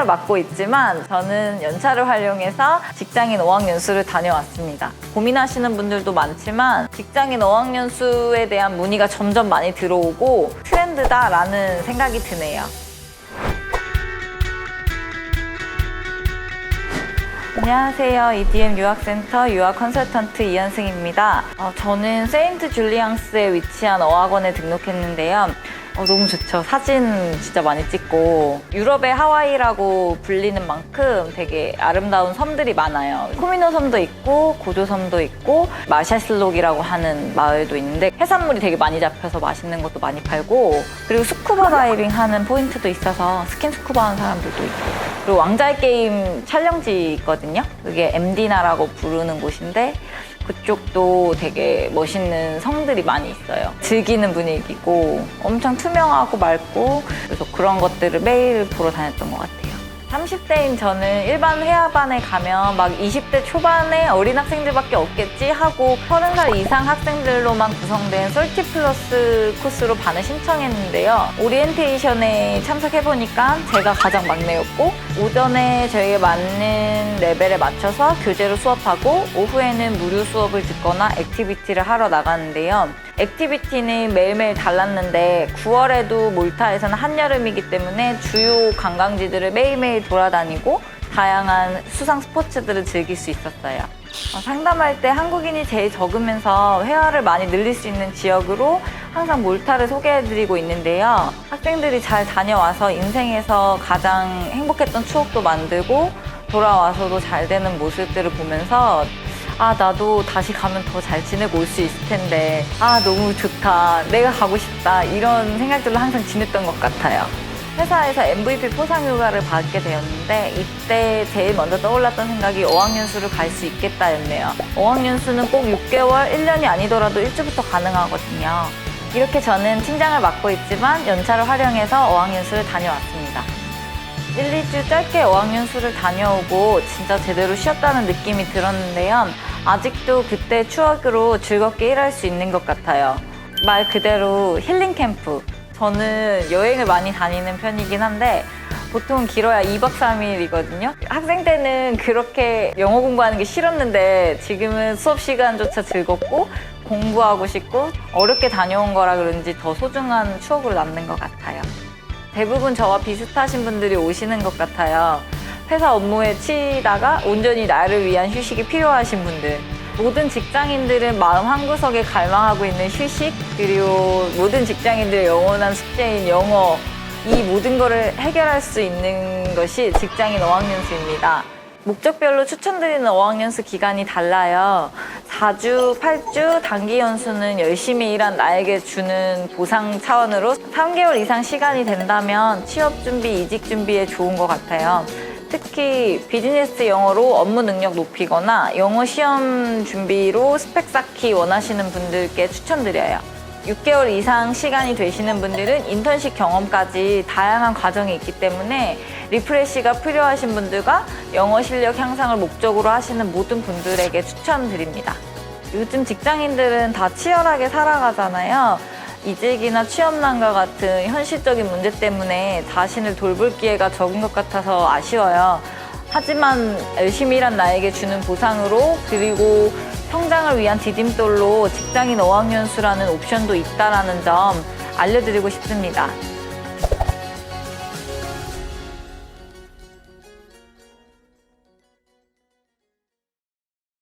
팀장을 맡고 있지만 저는 연차를 활용해서 직장인 어학연수를 다녀왔습니다. 고민하시는 분들도 많지만 직장인 어학연수에 대한 문의가 점점 많이 들어오고 트렌드다라는 생각이 드네요. 안녕하세요. EDM 유학센터 유학 컨설턴트 이현승입니다. 어, 저는 세인트 줄리앙스에 위치한 어학원에 등록했는데요. 어, 너무 좋죠. 사진 진짜 많이 찍고 유럽의 하와이라고 불리는 만큼 되게 아름다운 섬들이 많아요. 코미노 섬도 있고 고조 섬도 있고 마샤슬록이라고 하는 마을도 있는데 해산물이 되게 많이 잡혀서 맛있는 것도 많이 팔고 그리고 스쿠버 다이빙 하는 포인트도 있어서 스킨 스쿠버 하는 사람들도 있고 그리고 왕자의 게임 촬영지 있거든요. 그게 엠디나라고 부르는 곳인데 그쪽도 되게 멋있는 성들이 많이 있어요. 즐기는 분위기고 엄청 투명하고 맑고 그래서 그런 것들을 매일 보러 다녔던 것 같아요. 30대인 저는 일반 회화반에 가면 막 20대 초반의 어린 학생들밖에 없겠지 하고 30살 이상 학생들로만 구성된 솔티 플러스 코스로 반을 신청했는데요. 오리엔테이션에 참석해보니까 제가 가장 막내였고 오전에 저에게 맞는 레벨에 맞춰서 교재로 수업하고 오후에는 무료 수업을 듣거나 액티비티를 하러 나가는데요. 액티비티는 매일매일 달랐는데 9월에도 몰타에서는 한여름이기 때문에 주요 관광지들을 매일매일 돌아다니고 다양한 수상 스포츠들을 즐길 수 있었어요. 어, 상담할 때 한국인이 제일 적으면서 회화를 많이 늘릴 수 있는 지역으로 항상 몰타를 소개해드리고 있는데요. 학생들이 잘 다녀와서 인생에서 가장 행복했던 추억도 만들고 돌아와서도 잘 되는 모습들을 보면서 아, 나도 다시 가면 더 잘 지내고 올 수 있을 텐데, 아, 너무 좋다. 내가 가고 싶다. 이런 생각들로 항상 지냈던 것 같아요. 회사에서 MVP 포상 휴가를 받게 되었는데, 이때 제일 먼저 떠올랐던 생각이 어학연수를 갈 수 있겠다였네요. 어학연수는 꼭 6개월, 1년이 아니더라도 일주부터 가능하거든요. 이렇게 저는 팀장을 맡고 있지만 연차를 활용해서 어학연수를 다녀왔습니다. 1, 2주 짧게 어학연수를 다녀오고 진짜 제대로 쉬었다는 느낌이 들었는데요. 아직도 그때 추억으로 즐겁게 일할 수 있는 것 같아요. 말 그대로 힐링 캠프. 저는 여행을 많이 다니는 편이긴 한데 보통 길어야 2박 3일이거든요. 학생 때는 그렇게 영어 공부하는 게 싫었는데 지금은 수업 시간조차 즐겁고 공부하고 싶고 어렵게 다녀온 거라 그런지 더 소중한 추억으로 남는 것 같아요. 대부분 저와 비슷하신 분들이 오시는 것 같아요. 회사 업무에 치이다가 온전히 나를 위한 휴식이 필요하신 분들. 모든 직장인들은 마음 한구석에 갈망하고 있는 휴식, 그리고 모든 직장인들의 영원한 숙제인 영어, 이 모든 거를 해결할 수 있는 것이 직장인 어학연수입니다. 목적별로 추천드리는 어학연수 기간이 달라요. 4주, 8주, 단기 연수는 열심히 일한 나에게 주는 보상 차원으로 3개월 이상 시간이 된다면 취업 준비, 이직 준비에 좋은 것 같아요. 특히 비즈니스 영어로 업무 능력 높이거나 영어 시험 준비로 스펙 쌓기 원하시는 분들께 추천드려요. 6개월 이상 시간이 되시는 분들은 인턴십 경험까지 다양한 과정이 있기 때문에 리프레시가 필요하신 분들과 영어 실력 향상을 목적으로 하시는 모든 분들에게 추천드립니다. 요즘 직장인들은 다 치열하게 살아가잖아요. 이직이나 취업난과 같은 현실적인 문제 때문에 자신을 돌볼 기회가 적은 것 같아서 아쉬워요. 하지만 열심히 일한 나에게 주는 보상으로 그리고 성장을 위한 디딤돌로 직장인 어학연수라는 옵션도 있다라는 점 알려드리고 싶습니다.